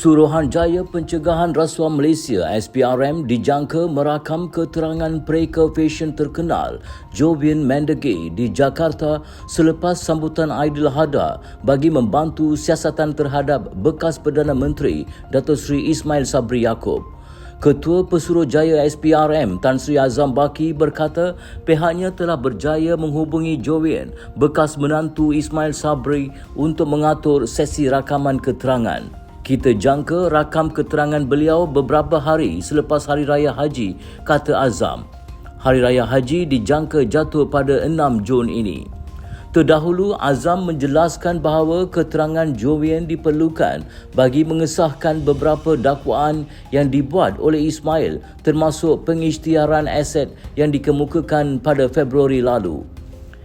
Suruhanjaya Pencegahan Rasuah Malaysia SPRM dijangka merakam keterangan pre-confession terkenal Jovian Mendegay di Jakarta selepas sambutan Aidilhada bagi membantu siasatan terhadap bekas Perdana Menteri Datuk Seri Ismail Sabri Yaakob. Ketua Pesuruhjaya SPRM Tan Sri Azam Baki berkata pihaknya telah berjaya menghubungi Jovian, bekas menantu Ismail Sabri untuk mengatur sesi rakaman keterangan. Kita jangka rakam keterangan beliau beberapa hari selepas Hari Raya Haji, kata Azam. Hari Raya Haji dijangka jatuh pada 6 Jun ini. Terdahulu Azam menjelaskan bahawa keterangan Jovian diperlukan bagi mengesahkan beberapa dakwaan yang dibuat oleh Ismail termasuk pengisytiharan aset yang dikemukakan pada Februari lalu.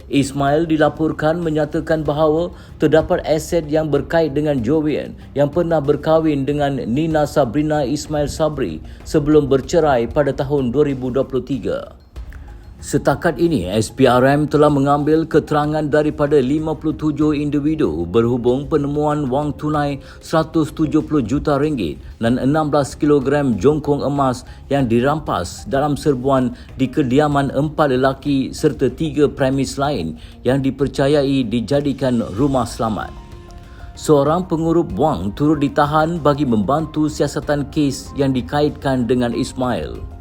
Ismail dilaporkan menyatakan bahawa terdapat aset yang berkait dengan Jovian yang pernah berkahwin dengan Nina Sabrina Ismail Sabri sebelum bercerai pada tahun 2023. Setakat ini, SPRM telah mengambil keterangan daripada 57 individu berhubung penemuan wang tunai 170 juta ringgit dan 16 kilogram jongkong emas yang dirampas dalam serbuan di kediaman empat lelaki serta tiga premis lain yang dipercayai dijadikan rumah selamat. Seorang pengurup wang turut ditahan bagi membantu siasatan kes yang dikaitkan dengan Ismail.